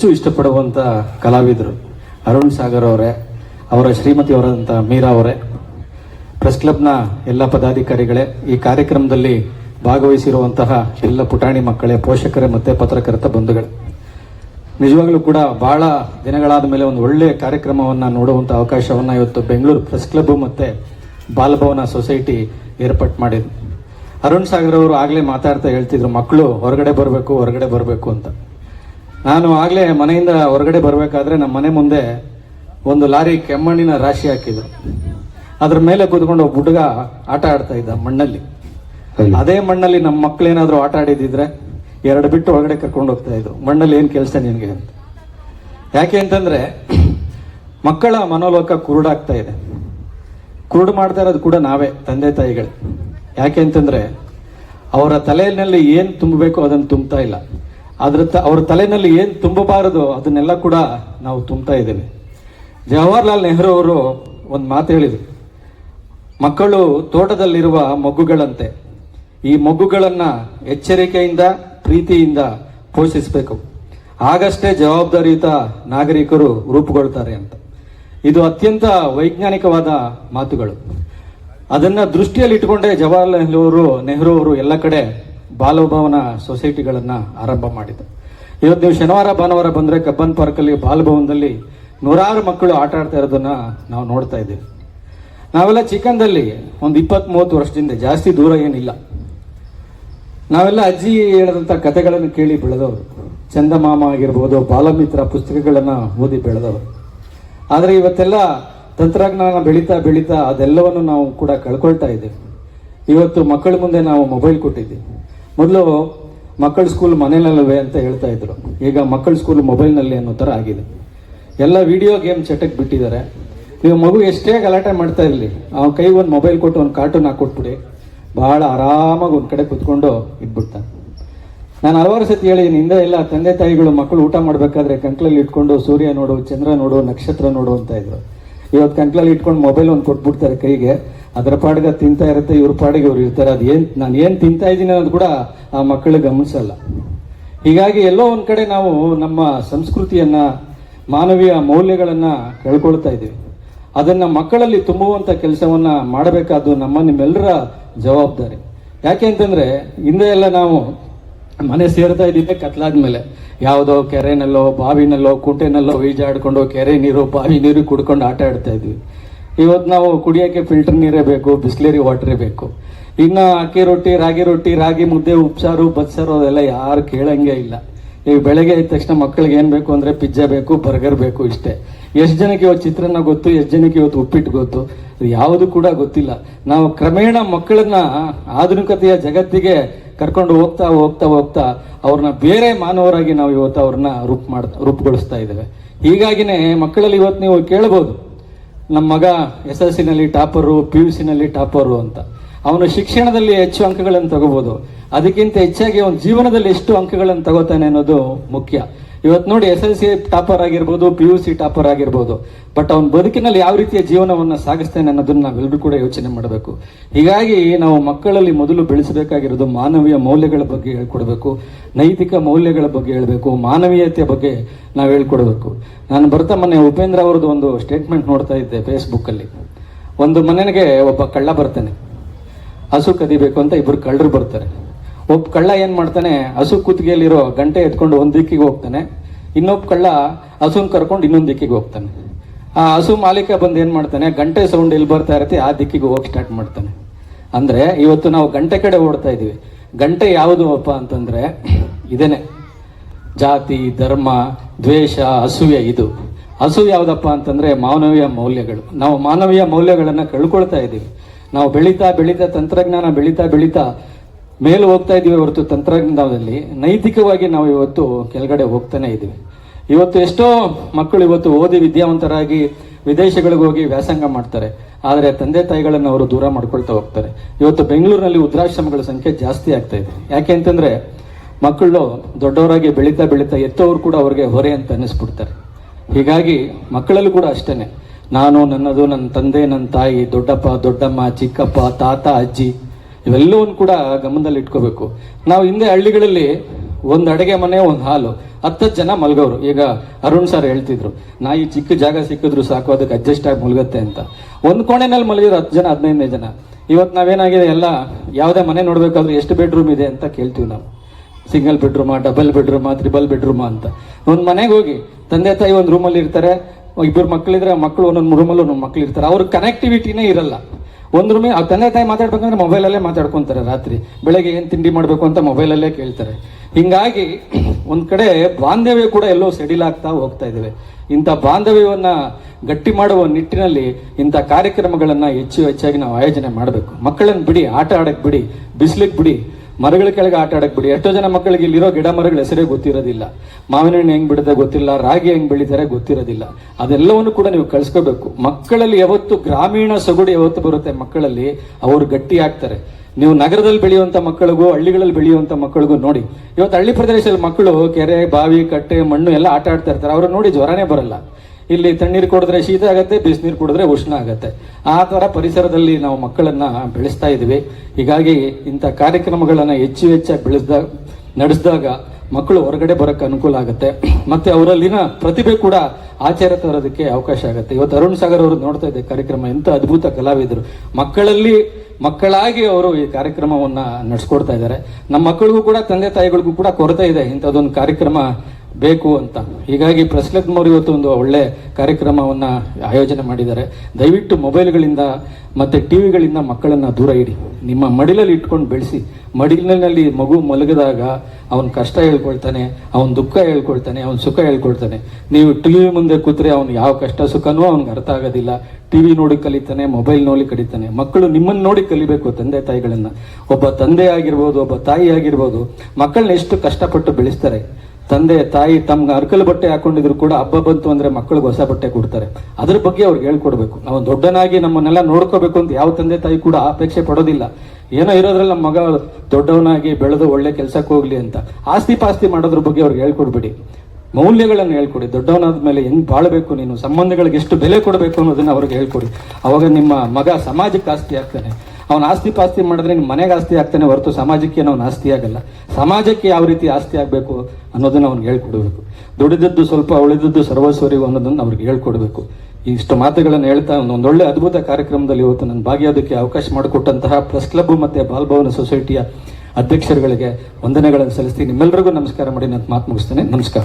ಹೆಚ್ಚು ಇಷ್ಟಪಡುವಂಥ ಕಲಾವಿದರು ಅರುಣ್ ಸಾಗರ್ ಅವರೇ, ಅವರ ಶ್ರೀಮತಿ ಅವರಂಥ ಮೀರಾ ಅವರೇ. ಪ್ರೆಸ್ ಕ್ಲಬ್ನ ಎಲ್ಲ ಪದಾಧಿಕಾರಿಗಳೇ, ಈ ಕಾರ್ಯಕ್ರಮದಲ್ಲಿ ಭಾಗವಹಿಸಿರುವಂತಹ ಎಲ್ಲ ಪುಟಾಣಿ ಮಕ್ಕಳೇ, ಪೋಷಕರೇ ಮತ್ತು ಪತ್ರಕರ್ತ ಬಂಧುಗಳೇ. ನಿಜವಾಗ್ಲೂ ಕೂಡ ಬಹಳ ದಿನಗಳಾದ ಮೇಲೆ ಒಂದು ಒಳ್ಳೆಯ ಕಾರ್ಯಕ್ರಮವನ್ನು ನೋಡುವಂಥ ಅವಕಾಶವನ್ನು ಇವತ್ತು ಬೆಂಗಳೂರು ಪ್ರೆಸ್ ಕ್ಲಬ್ ಮತ್ತು ಬಾಲಭವನ ಸೊಸೈಟಿ ಏರ್ಪಾಟ್ ಮಾಡಿದ್ರು ಅರುಣ್ ಸಾಗರ್ ಅವರು ಆಗಲೇ ಮಾತಾಡ್ತಾ ಹೇಳ್ತಿದ್ರು, ಮಕ್ಕಳು ಹೊರಗಡೆ ಬರಬೇಕು ಹೊರಗಡೆ ಬರಬೇಕು ಅಂತ. ನಾನು ಆಗಲೇ ಮನೆಯಿಂದ ಹೊರಗಡೆ ಬರಬೇಕಾದ್ರೆ ನಮ್ಮ ಮನೆ ಮುಂದೆ ಒಂದು ಲಾರಿ ಕೆಮ್ಮಣ್ಣಿನ ರಾಶಿ ಹಾಕಿದ್ರು. ಅದ್ರ ಮೇಲೆ ಕೂತ್ಕೊಂಡು ಒಬ್ಬ ಹುಡುಗ ಆಟ ಆಡ್ತಾ ಇದ್ದ ಮಣ್ಣಲ್ಲಿ. ಅದೇ ಮಣ್ಣಲ್ಲಿ ನಮ್ಮ ಮಕ್ಕಳೇನಾದರೂ ಆಟ ಆಡಿದಿದ್ರೆ ಎರಡು ಬಿಟ್ಟು ಒಳಗಡೆ ಕರ್ಕೊಂಡು ಹೋಗ್ತಾ ಇದ್ರು. ಮಣ್ಣಲ್ಲಿ ಏನು ಕೆಲಸ ನಿನಗೆ ಅಂತ. ಯಾಕೆ ಅಂತಂದ್ರೆ ಮಕ್ಕಳ ಮನೋಲೋಕ ಕುರುಡಾಗ್ತಾ ಇದೆ. ಕುರುಡು ಮಾಡ್ತಾ ಇರೋದು ಕೂಡ ನಾವೇ ತಂದೆ ತಾಯಿಗಳು. ಯಾಕೆ ಅಂತಂದ್ರೆ ಅವರ ತಲೆಯಲ್ಲಿ ಏನು ತುಂಬಬೇಕು ಅದನ್ನು ತುಂಬ್ತಾ ಇಲ್ಲ. ಅದ್ರ ತ ಅವ್ರ ತಲೆಯಲ್ಲಿ ಏನು ತುಂಬಬಾರದು ಅದನ್ನೆಲ್ಲ ಕೂಡ ನಾವು ತುಂಬ್ತಾ ಇದ್ದೇವೆ. ಜವಾಹರ್ಲಾಲ್ ನೆಹರು ಅವರು ಒಂದು ಮಾತು ಹೇಳಿದರು. ಮಕ್ಕಳು ತೋಟದಲ್ಲಿರುವ ಮೊಗ್ಗುಗಳಂತೆ. ಈ ಮೊಗ್ಗುಗಳನ್ನು ಎಚ್ಚರಿಕೆಯಿಂದ, ಪ್ರೀತಿಯಿಂದ ಪೋಷಿಸಬೇಕು. ಆಗಷ್ಟೇ ಜವಾಬ್ದಾರಿಯುತ ನಾಗರಿಕರು ರೂಪುಗೊಳ್ತಾರೆ ಅಂತ. ಇದು ಅತ್ಯಂತ ವೈಜ್ಞಾನಿಕವಾದ ಮಾತುಗಳು. ಅದನ್ನ ದೃಷ್ಟಿಯಲ್ಲಿ ಇಟ್ಟುಕೊಂಡೇ ಜವಾಹರ್ಲಾಲ್ ನೆಹರು ನೆಹರು ಅವರು ಎಲ್ಲ ಕಡೆ ಬಾಲಭವನ ಸೊಸೈಟಿಗಳನ್ನು ಆರಂಭ ಮಾಡಿದೆ. ಇವತ್ತು ನೀವು ಶನಿವಾರ, ಭಾನುವಾರ ಬಂದ್ರೆ ಕಬ್ಬನ್ ಪಾರ್ಕಲ್ಲಿ ಬಾಲಭವನದಲ್ಲಿ ನೂರಾರು ಮಕ್ಕಳು ಆಟ ಆಡ್ತಾ ಇರೋದನ್ನ ನಾವು ನೋಡ್ತಾ ಇದ್ದೀವಿ. ನಾವೆಲ್ಲ ಚಿಕ್ಕಂದಲ್ಲಿ ಒಂದು ಇಪ್ಪತ್ತ್ ಮೂವತ್ತು ವರ್ಷದಿಂದ ಜಾಸ್ತಿ ದೂರ ಏನಿಲ್ಲ. ನಾವೆಲ್ಲ ಅಜ್ಜಿ ಹೇಳಿದಂಥ ಕಥೆಗಳನ್ನು ಕೇಳಿ ಬೆಳೆದವರು. ಚಂದಮಾಮ ಆಗಿರ್ಬೋದು, ಬಾಲಮಿತ್ರ ಪುಸ್ತಕಗಳನ್ನು ಓದಿ ಬೆಳೆದವರು. ಆದರೆ ಇವತ್ತೆಲ್ಲ ತಂತ್ರಜ್ಞಾನ ಬೆಳೀತಾ ಬೆಳೀತಾ ಅದೆಲ್ಲವನ್ನು ನಾವು ಕೂಡ ಕಳ್ಕೊಳ್ತಾ ಇದ್ದೇವೆ. ಇವತ್ತು ಮಕ್ಕಳ ಮುಂದೆ ನಾವು ಮೊಬೈಲ್ ಕೊಟ್ಟಿದ್ದೀವಿ. ಮೊದಲು ಮಕ್ಕಳ ಸ್ಕೂಲ್ ಮನೆಯಲ್ಲವೇ ಅಂತ ಹೇಳ್ತಾ ಇದ್ರು. ಈಗ ಮಕ್ಕಳ ಸ್ಕೂಲ್ ಮೊಬೈಲ್ನಲ್ಲಿ ಅನ್ನೋ ಥರ ಆಗಿದೆ. ಎಲ್ಲ ವಿಡಿಯೋ ಗೇಮ್ ಚಟಕ್ಕೆ ಬಿಟ್ಟಿದ್ದಾರೆ. ನೀವು ಮಗು ಎಷ್ಟೇ ಗಲಾಟೆ ಮಾಡ್ತಾ ಇರಲಿ ಅವ್ನ ಕೈ ಒಂದು ಮೊಬೈಲ್ ಕೊಟ್ಟು ಒಂದು ಕಾರ್ಟೂನ್ ಹಾಕೊಟ್ಬಿಡಿ ಭಾಳ ಆರಾಮಾಗಿ ಒಂದು ಕಡೆ ಕುತ್ಕೊಂಡು ಇಟ್ಬಿಡ್ತಾನೆ ನಾನು ಹಲವಾರು ಸತಿ ಹೇಳಿದ್ದೀನಿ ಹಿಂದೆ ಎಲ್ಲ ತಂದೆ ತಾಯಿಗಳು ಮಕ್ಕಳು ಊಟ ಮಾಡಬೇಕಾದ್ರೆ ಕಂಕ್ಲಲ್ಲಿ ಇಟ್ಕೊಂಡು ಸೂರ್ಯ ನೋಡು, ಚಂದ್ರ ನೋಡು, ನಕ್ಷತ್ರ ನೋಡು ಅಂತ ಇದ್ರು. ಇವತ್ತು ಕಂಕ್ಲಲ್ಲಿ ಇಟ್ಕೊಂಡು ಮೊಬೈಲ್ ಒಂದು ಕೊಟ್ಬಿಡ್ತಾರೆ ಕೈಗೆ. ಅದರ ಪಾಡಿಗೆ ತಿಂತಾ ಇರುತ್ತೆ, ಇವ್ರ ಪಾಡಿಗೆ ಇವ್ರು ಇರ್ತಾರೆ. ಅದು ಏನು ನಾನು ಏನು ತಿಂತಾ ಇದ್ದೀನಿ ಅನ್ನೋದು ಕೂಡ ಆ ಮಕ್ಕಳು ಗಮನಿಸಲ್ಲ. ಹೀಗಾಗಿ ಎಲ್ಲೋ ಒಂದು ಕಡೆ ನಾವು ನಮ್ಮ ಸಂಸ್ಕೃತಿಯನ್ನ, ಮಾನವೀಯ ಮೌಲ್ಯಗಳನ್ನ ಕಳ್ಕೊಳ್ತಾ ಇದ್ದೀವಿ. ಅದನ್ನ ಮಕ್ಕಳಲ್ಲಿ ತುಂಬುವಂತ ಕೆಲಸವನ್ನ ಮಾಡಬೇಕಾದ್ದು ನಮ್ಮ ನಿಮ್ಮೆಲ್ಲರ ಜವಾಬ್ದಾರಿ. ಯಾಕೆ ಅಂತಂದ್ರೆ, ಹಿಂದೆ ಎಲ್ಲ ನಾವು ಮನೆ ಸೇರ್ತಾ ಇದ್ದಿದ್ದೆ ಕತ್ಲಾದ್ಮೇಲೆ. ಯಾವುದೋ ಕೆರೆನಲ್ಲೋ, ಬಾವಿನಲ್ಲೋ, ಕುಂಟೆನಲ್ಲೋ ಈಜಾಡ್ಕೊಂಡು ಕೆರೆ ನೀರು, ಬಾವಿ ನೀರು ಕುಡ್ಕೊಂಡು ಆಟ ಆಡ್ತಾ ಇದ್ವಿ. ಇವತ್ತು ನಾವು ಕುಡಿಯೋಕ್ಕೆ ಫಿಲ್ಟರ್ ನೀರೇ ಬೇಕು, ಬಿಸ್ಲೇರಿ ವಾಟ್ರೇ ಬೇಕು. ಇನ್ನು ಅಕ್ಕಿ ರೊಟ್ಟಿ, ರಾಗಿ ರೊಟ್ಟಿ, ರಾಗಿ ಮುದ್ದೆ, ಉಪ್ಸಾರು, ಬಸ್ಸಾರು ಅದೆಲ್ಲ ಯಾರು ಕೇಳಂಗೆ ಇಲ್ಲ. ಈಗ ಬೆಳಗ್ಗೆ ಎದ್ದ ತಕ್ಷಣ ಮಕ್ಕಳಿಗೆ ಏನು ಬೇಕು ಅಂದರೆ ಪಿಜ್ಜಾ ಬೇಕು ಬರ್ಗರ್ ಬೇಕು ಇಷ್ಟೇ. ಎಷ್ಟು ಜನಕ್ಕೆ ಇವತ್ತು ಚಿತ್ರಾನ್ನ ಗೊತ್ತು, ಎಷ್ಟು ಜನಕ್ಕೆ ಇವತ್ತು ಉಪ್ಪಿಟ್ಟು ಗೊತ್ತು ಯಾವುದು ಕೂಡ ಗೊತ್ತಿಲ್ಲ. ನಾವು ಕ್ರಮೇಣ ಮಕ್ಕಳನ್ನ ಆಧುನಿಕತೆಯ ಜಗತ್ತಿಗೆ ಕರ್ಕೊಂಡು ಹೋಗ್ತಾ ಹೋಗ್ತಾ ಹೋಗ್ತಾ ಅವ್ರನ್ನ ಬೇರೆ ಮಾನವರಾಗಿ ನಾವು ಇವತ್ತು ಅವ್ರನ್ನ ರೂಪ ಮಾಡ್ತಾ, ರೂಪುಗೊಳಿಸ್ತಾ ಇದ್ದೇವೆ. ಹೀಗಾಗಿನೇ ಮಕ್ಕಳಲ್ಲಿ ಇವತ್ತು ನೀವು ಕೇಳಬಹುದು ನಮ್ಮ ಮಗ ಎಸ್ ಎಲ್ ಸಿನಲ್ಲಿ ಟಾಪರು, ಪಿ ಯು ಸಿನಲ್ಲಿ ಟಾಪರು ಅಂತ. ಅವನು ಶಿಕ್ಷಣದಲ್ಲಿ ಹೆಚ್ಚು ಅಂಕಗಳನ್ನು ತಗೋಬೋದು. ಅದಕ್ಕಿಂತ ಹೆಚ್ಚಾಗಿ ಅವನ ಜೀವನದಲ್ಲಿ ಎಷ್ಟು ಅಂಕಗಳನ್ನು ತಗೋತಾನೆ ಅನ್ನೋದು ಮುಖ್ಯ. ಇವತ್ತು ನೋಡಿ ಎಸ್ ಎಲ್ ಸಿ ಟಾಪರ್ ಆಗಿರ್ಬೋದು, ಪಿ ಯು ಸಿ ಟಾಪರ್ ಆಗಿರ್ಬೋದು. ಬಟ್ ಅವನ ಬದುಕಿನಲ್ಲಿ ಯಾವ ರೀತಿಯ ಜೀವನವನ್ನು ಸಾಗಿಸ್ತೇನೆ ಅನ್ನೋದನ್ನ ನಾವೆಲ್ಲರೂ ಕೂಡ ಯೋಚನೆ ಮಾಡಬೇಕು. ಹೀಗಾಗಿ ನಾವು ಮಕ್ಕಳಲ್ಲಿ ಮೊದಲು ಬೆಳೆಸಬೇಕಾಗಿರೋದು ಮಾನವೀಯ ಮೌಲ್ಯಗಳ ಬಗ್ಗೆ ಹೇಳ್ಕೊಡ್ಬೇಕು, ನೈತಿಕ ಮೌಲ್ಯಗಳ ಬಗ್ಗೆ ಹೇಳಬೇಕು ಮಾನವೀಯತೆಯ ಬಗ್ಗೆ ನಾವು ಹೇಳ್ಕೊಡ್ಬೇಕು. ನಾನು ಬರ್ತಾ ಮೊನ್ನೆ ಉಪೇಂದ್ರ ಅವ್ರದ್ದು ಒಂದು ಸ್ಟೇಟ್ಮೆಂಟ್ ನೋಡ್ತಾ ಇದ್ದೆ ಫೇಸ್ಬುಕ್ಕಲ್ಲಿ ಒಂದು ಮನೆಗೆ ಒಬ್ಬ ಕಳ್ಳ ಬರ್ತಾನೆ. ಹಸು ಕದಿಬೇಕು ಅಂತ ಇಬ್ಬರು ಕಳ್ಳರು ಬರ್ತಾರೆ. ಒಬ್ಬ ಕಳ್ಳ ಏನ್ ಮಾಡ್ತಾನೆ, ಹಸು ಕುತ್ತಿಗೆಯಲ್ಲಿರೋ ಗಂಟೆ ಎತ್ಕೊಂಡು ಒಂದ್ ದಿಕ್ಕಿಗೆ ಹೋಗ್ತಾನೆ. ಇನ್ನೊಬ್ಬ ಕಳ್ಳ ಹಸುನ್ ಕರ್ಕೊಂಡು ಇನ್ನೊಂದ್ ದಿಕ್ಕಿಗೆ ಹೋಗ್ತಾನೆ. ಆ ಹಸು ಮಾಲೀಕ ಬಂದು ಏನ್ ಮಾಡ್ತಾನೆ, ಗಂಟೆ ಸೌಂಡ್ ಎಲ್ಲಿ ಬರ್ತಾ ಇರುತ್ತೆ, ಆ ದಿಕ್ಕಿಗೆ ಹೋಗಿ ಸ್ಟಾರ್ಟ್ ಮಾಡ್ತಾನೆ. ಅಂದ್ರೆ ಇವತ್ತು ನಾವು ಗಂಟೆ ಕಡೆ ಓಡ್ತಾ ಇದೀವಿ ಗಂಟೆ ಯಾವುದು ಅಪ್ಪ ಅಂತಂದ್ರೆ, ಇದೇನೆ. ಜಾತಿ, ಧರ್ಮ, ದ್ವೇಷ, ಅಸೂಯೆ ಇದು. ಹಸು ಯಾವುದಪ್ಪ ಅಂತಂದ್ರೆ ಮಾನವೀಯ ಮೌಲ್ಯಗಳು. ನಾವು ಮಾನವೀಯ ಮೌಲ್ಯಗಳನ್ನ ಕಳ್ಕೊಳ್ತಾ ಇದ್ದೀವಿ. ನಾವು ಬೆಳೀತಾ ಬೆಳೀತಾ ತಂತ್ರಜ್ಞಾನ ಬೆಳೀತಾ ಬೆಳೀತಾ ಮೇಲೆ ಹೋಗ್ತಾ ಇದ್ದೀವಿ ಹೊರತು ತಂತ್ರಜ್ಞಾನದಲ್ಲಿ. ನೈತಿಕವಾಗಿ ನಾವು ಇವತ್ತು ಕೆಳಗಡೆ ಹೋಗ್ತಾನೆ ಇದ್ದೀವಿ. ಇವತ್ತು ಎಷ್ಟೋ ಮಕ್ಕಳು ಇವತ್ತು ಓದಿ ವಿದ್ಯಾವಂತರಾಗಿ ವಿದೇಶಗಳಿಗೆ ಹೋಗಿ ವ್ಯಾಸಂಗ ಮಾಡ್ತಾರೆ. ಆದರೆ ತಂದೆ ತಾಯಿಗಳನ್ನು ಅವರು ದೂರ ಮಾಡ್ಕೊಳ್ತಾ ಹೋಗ್ತಾರೆ. ಇವತ್ತು ಬೆಂಗಳೂರಿನಲ್ಲಿ ವೃದ್ಧಾಶ್ರಮಗಳ ಸಂಖ್ಯೆ ಜಾಸ್ತಿ ಆಗ್ತಾ ಇದೆ. ಯಾಕೆ ಅಂತಂದ್ರೆ ಮಕ್ಕಳು ದೊಡ್ಡವರಾಗಿ ಬೆಳೀತಾ ಬೆಳೀತಾ ಎತ್ತವರು ಕೂಡ ಅವ್ರಿಗೆ ಹೊರೆ ಅಂತ ಅನ್ನಿಸ್ಬಿಡ್ತಾರೆ. ಹೀಗಾಗಿ ಮಕ್ಕಳಲ್ಲೂ ಕೂಡ ಅಷ್ಟೇನೆ. ನಾನು ನನ್ನದು, ನನ್ನ ತಂದೆ, ನನ್ನ ತಾಯಿ, ದೊಡ್ಡಪ್ಪ, ದೊಡ್ಡಮ್ಮ, ಚಿಕ್ಕಪ್ಪ, ತಾತ, ಅಜ್ಜಿ ಇವೆಲ್ಲವನ್ನು ಕೂಡ ಗಮನದಲ್ಲಿ ಇಟ್ಕೋಬೇಕು ನಾವು ಹಿಂದೆ ಹಳ್ಳಿಗಳಲ್ಲಿ ಒಂದು ಅಡುಗೆ ಮನೆ, ಒಂದು ಹಾಲು. ಹತ್ತು ಜನ ಮಲಗೋರು. ಈಗ ಅರುಣ್ ಸರ್ ಹೇಳ್ತಿದ್ರು ನಾ ಈ ಚಿಕ್ಕ ಜಾಗ ಸಿಕ್ಕಿದ್ರು ಸಾಕು, ಅದಕ್ಕೆ ಅಡ್ಜಸ್ಟ್ ಆಗಿ ಮಲ್ಗತ್ತೆ ಅಂತ. ಒಂದು ಕೋಣೆನಲ್ಲಿ ಮಲಗಿದ್ರು ಹತ್ತು ಜನ, ಹದಿನೈದನೇ ಜನ. ಇವತ್ತು ನಾವೇನಾಗಿದೆ, ಎಲ್ಲ ಯಾವುದೇ ಮನೆ ನೋಡ್ಬೇಕಾದ್ರೂ ಎಷ್ಟು ಬೆಡ್ರೂಮ್ ಇದೆ ಅಂತ ಕೇಳ್ತೀವಿ ನಾವು. ಸಿಂಗಲ್ ಬೆಡ್ರೂಮಾ ಡಬಲ್ ಬೆಡ್ರೂಮಾ ತ್ರಿಬಲ್ ಬೆಡ್ರೂಮಾ ಅಂತ. ಒಂದು ಮನೆಗೆ ಹೋಗಿ, ತಂದೆ, ತಾಯಿ ಒಂದು ರೂಮಲ್ಲಿ ಇರ್ತಾರೆ ಇಬ್ಬರು ಮಕ್ಕಳಿದ್ರೆ ಮಕ್ಕಳು ಒಂದೊಂದು ರೂಮಲ್ಲಿ ಒಂದೊಂದು ಮಕ್ಕಳು ಇರ್ತಾರೆ. ಅವ್ರ ಕನೆಕ್ಟಿವಿಟಿನೇ ಇರಲ್ಲ. ಒಂದು ರೂಮೇ ಆ ತಂದೆ ತಾಯಿ ಮಾತಾಡ್ಬೇಕಂದ್ರೆ ಮೊಬೈಲಲ್ಲೇ ಮಾತಾಡ್ಕೊಂತಾರೆ ರಾತ್ರಿ. ಬೆಳಗ್ಗೆ ಏನು ತಿಂಡಿ ಮಾಡಬೇಕು ಅಂತ ಮೊಬೈಲಲ್ಲೇ ಕೇಳ್ತಾರೆ. ಹಿಂಗಾಗಿ ಒಂದು ಕಡೆ ಬಾಂಧವ್ಯ ಕೂಡ ಎಲ್ಲೋ ಸಡಿಲಾಗ್ತಾ ಹೋಗ್ತಾ ಇದ್ದೇವೆ ಇಂಥ ಬಾಂಧವ್ಯವನ್ನ ಗಟ್ಟಿ ಮಾಡುವ ನಿಟ್ಟಿನಲ್ಲಿ ಇಂಥ ಕಾರ್ಯಕ್ರಮಗಳನ್ನು ಹೆಚ್ಚು ಹೆಚ್ಚಾಗಿ ನಾವು ಆಯೋಜನೆ ಮಾಡಬೇಕು. ಮಕ್ಕಳನ್ನು ಬಿಡಿ, ಆಟ ಆಡಕ್ ಬಿಡಿ, ಬಿಸಿಲಿಗೆ ಬಿಡಿ ಮರಗಳ ಕೆಳಗೆ ಆಟ ಆಡಕ್ಕೆ ಬಿಡಿ. ಎಷ್ಟೋ ಜನ ಮಕ್ಕಳಿಗೆ ಇಲ್ಲಿರೋ ಗಿಡ ಮರಗಳ ಹೆಸರೇ ಗೊತ್ತಿರೋದಿಲ್ಲ. ಮಾವಿನ ಹಣ್ಣು ಹೆಂಗ್ ಬಿಡುತ್ತೆ ಗೊತ್ತಿಲ್ಲ, ರಾಗಿ ಹೆಂಗ್ ಬೆಳಿತಾರೆ ಗೊತ್ತಿರೋದಿಲ್ಲ. ಅದೆಲ್ಲವನ್ನು ಕೂಡ ನೀವು ಕಳಿಸ್ಕೋಬೇಕು. ಮಕ್ಕಳಲ್ಲಿ ಯಾವತ್ತು ಗ್ರಾಮೀಣ ಸೊಗಡು ಯಾವತ್ತು ಬರುತ್ತೆ ಮಕ್ಕಳಲ್ಲಿ, ಅವರು ಗಟ್ಟಿ ಆಗ್ತಾರೆ. ನೀವು ನಗರದಲ್ಲಿ ಬೆಳೆಯುವಂತ ಮಕ್ಕಳಿಗೂ, ಹಳ್ಳಿಗಳಲ್ಲಿ ಬೆಳೆಯುವಂತ ಮಕ್ಕಳಿಗೂ ನೋಡಿ. ಇವತ್ತು ಹಳ್ಳಿ ಪ್ರದೇಶದಲ್ಲಿ ಮಕ್ಕಳು ಕೆರೆ, ಬಾವಿ, ಕಟ್ಟೆ, ಮಣ್ಣು ಎಲ್ಲ ಆಟ ಆಡ್ತಾ ಇರ್ತಾರೆ. ಅವ್ರನ್ನ ನೋಡಿ ಜ್ವರನೇ ಬರಲ್ಲ. ಇಲ್ಲಿ ತಣ್ಣೀರು ಕುಡಿದ್ರೆ ಶೀತ ಆಗುತ್ತೆ, ಬಿಸಿನೀರು ಕುಡಿದ್ರೆ ಉಷ್ಣ ಆಗುತ್ತೆ. ಆ ಥರ ಪರಿಸರದಲ್ಲಿ ನಾವು ಮಕ್ಕಳನ್ನ ಬೆಳೆಸ್ತಾ ಇದ್ದೀವಿ ಹೀಗಾಗಿ ಇಂಥ ಕಾರ್ಯಕ್ರಮಗಳನ್ನು ಹೆಚ್ಚು ಹೆಚ್ಚಾಗಿ ಬೆಳೆಸ್ದಾಗ ನಡೆಸಿದಾಗ ಮಕ್ಕಳು ಹೊರಗಡೆ ಬರೋಕ್ಕೆ ಅನುಕೂಲ ಆಗುತ್ತೆ. ಮತ್ತೆ ಅವರಲ್ಲಿನ ಪ್ರತಿಭೆ ಕೂಡ ಆಚಾರ ತರೋದಕ್ಕೆ ಅವಕಾಶ ಆಗುತ್ತೆ. ಇವತ್ತು ಅರುಣ್ ಸಾಗರ್ ಅವರು ನೋಡ್ತಾ ಇದ್ದೆ ಕಾರ್ಯಕ್ರಮ ಎಂತ ಅದ್ಭುತ ಕಲಾವಿದರು. ಮಕ್ಕಳಲ್ಲಿ, ಮಕ್ಕಳಾಗಿ ಅವರು ಈ ಕಾರ್ಯಕ್ರಮವನ್ನ ನಡೆಸ್ಕೊಡ್ತಾ ಇದ್ದಾರೆ. ನಮ್ಮ ಮಕ್ಕಳಿಗೂ ಕೂಡ, ತಂದೆ ತಾಯಿಗಳಿಗೂ ಕೂಡ ಕೊರತೆ ಇದೆ. ಇಂಥದ್ದೊಂದು ಕಾರ್ಯಕ್ರಮ ಬೇಕು ಅಂತ. ಹೀಗಾಗಿ ಮೋರ್ ಇವತ್ತು ಒಂದು ಒಳ್ಳೆ ಕಾರ್ಯಕ್ರಮವನ್ನು ಆಯೋಜನೆ ಮಾಡಿದ್ದಾರೆ. ದಯವಿಟ್ಟು ಮೊಬೈಲ್ಗಳಿಂದ ಮತ್ತು ಟಿ ವಿಗಳಿಂದ ಮಕ್ಕಳನ್ನು ದೂರ ಇಡಿ. ನಿಮ್ಮ ಮಡಿಲಲ್ಲಿ ಇಟ್ಕೊಂಡು ಬೆಳೆಸಿ. ಮಡಿಲಿನಲ್ಲಿ ಮಗು ಮಲಗಿದಾಗ ಅವನ ಕಷ್ಟ ಹೇಳ್ಕೊಳ್ತಾನೆ, ಅವನ ದುಃಖ ಹೇಳ್ಕೊಳ್ತಾನೆ, ಅವನ ಸುಖ ಹೇಳ್ಕೊಳ್ತಾನೆ. ನೀವು ಟಿವಿ ಮುಂದೆ ಕೂತ್ರೆ ಅವ್ನು ಯಾವ ಕಷ್ಟ ಸುಖನೂ ಅವ್ನಿಗೆ ಅರ್ಥ ಆಗೋದಿಲ್ಲ. ಟಿ ವಿ ನೋಡಿ ಕಲಿತಾನೆ, ಮೊಬೈಲ್ ನೋಡಿ ಕಲಿತಾನೆ. ಮಕ್ಕಳು ನಿಮ್ಮನ್ನು ನೋಡಿ ಕಲಿಬೇಕು ತಂದೆ ತಾಯಿಗಳನ್ನು. ಒಬ್ಬ ತಂದೆ ಆಗಿರ್ಬೋದು, ಒಬ್ಬ ತಾಯಿ ಆಗಿರ್ಬೋದು, ಮಕ್ಕಳನ್ನ ಎಷ್ಟು ಕಷ್ಟಪಟ್ಟು ಬೆಳೆಸ್ತಾರೆ. ತಂದೆ, ತಾಯಿ ತಮ್ಗೆ ಅರ್ಕಲ್ ಬಟ್ಟೆ ಹಾಕೊಂಡಿದ್ರು ಕೂಡ ಹಬ್ಬ ಬಂತು ಅಂದ್ರೆ ಮಕ್ಕಳಿಗೆ ಹೊಸ ಬಟ್ಟೆ ಕೊಡ್ತಾರೆ. ಅದ್ರ ಬಗ್ಗೆ ಅವ್ರಿಗೆ ಹೇಳ್ಕೊಡ್ಬೇಕು. ನಾವು ದೊಡ್ಡನಾಗಿ ನಮ್ಮನ್ನೆಲ್ಲ ನೋಡ್ಕೋಬೇಕು ಅಂತ ಯಾವ ತಂದೆ, ತಾಯಿ ಕೂಡ ಅಪೇಕ್ಷೆ ಪಡೋದಿಲ್ಲ. ಏನೋ ಇರೋದ್ರಲ್ಲಿ ನಮ್ಮ ಮಗ ದೊಡ್ಡವನಾಗಿ ಬೆಳೆದು ಒಳ್ಳೆ ಕೆಲ್ಸಕ್ಕೆ ಹೋಗ್ಲಿ ಅಂತ. ಆಸ್ತಿ ಪಾಸ್ತಿ ಮಾಡೋದ್ರ ಬಗ್ಗೆ ಅವ್ರಿಗೆ ಹೇಳ್ಕೊಡ್ಬೇಡಿ. ಮೌಲ್ಯಗಳನ್ನು ಹೇಳ್ಕೊಡಿ. ದೊಡ್ಡವನಾದ ಮೇಲೆ ಹೆಂಗ್ ಬಾಳ್ಬೇಕು ನೀನು? ಸಂಬಂಧಗಳಿಗೆ ಎಷ್ಟು ಬೆಲೆ ಕೊಡಬೇಕು ಅನ್ನೋದನ್ನ ಅವ್ರಿಗೆ ಹೇಳ್ಕೊಡಿ. ಅವಾಗ ನಿಮ್ಮ ಮಗ ಸಮಾಜಕ್ಕೆ ಆಸ್ತಿ ಆಗ್ತಾನೆ. ಅವನ ಆಸ್ತಿ ಪಾಸ್ತಿ ಮಾಡಿದ್ರೆ ನಿಮ್ಗೆ ಮನೆಗೆ ಆಸ್ತಿ ಆಗ್ತಾನೆ ಹೊರತು ಸಮಾಜಕ್ಕೆ ಅವನ ಆಸ್ತಿ ಆಗಲ್ಲ. ಸಮಾಜಕ್ಕೆ ಯಾವ ರೀತಿ ಆಸ್ತಿ ಆಗಬೇಕು ಅನ್ನೋದನ್ನ ಅವ್ನಿಗೆ ಹೇಳ್ಕೊಡ್ಬೇಕು. ದುಡಿದದ್ದು ಸ್ವಲ್ಪ ಉಳಿದದ್ದು ಸರ್ವಸ್ವರಿಗೂ ಅನ್ನೋದನ್ನು ಅವ್ರಿಗೆ ಹೇಳ್ಕೊಡ್ಬೇಕು. ಇಷ್ಟು ಮಾತುಗಳನ್ನು ಹೇಳ್ತಾ ಒಂದು ಒಂದೊಳ್ಳೆ ಅದ್ಭುತ ಕಾರ್ಯಕ್ರಮದಲ್ಲಿ ಇವತ್ತು ನಾನು ಭಾಗಿಯಾದಕ್ಕೆ ಅವಕಾಶ ಮಾಡಿಕೊಟ್ಟಂತಹ ಪ್ರೆಸ್ ಕ್ಲಬ್ ಮತ್ತು ಬಾಲ್ಭವನ ಸೊಸೈಟಿಯ ಅಧ್ಯಕ್ಷರುಗಳಿಗೆ ವಂದನೆಗಳನ್ನು ಸಲ್ಲಿಸ್ತೀನಿ. ನಿಮ್ಮೆಲ್ಲರಿಗೂ ನಮಸ್ಕಾರ ಮಾಡಿ, ನಾನು ಮಾತು ಮುಗಿಸ್ತೇನೆ. ನಮಸ್ಕಾರ.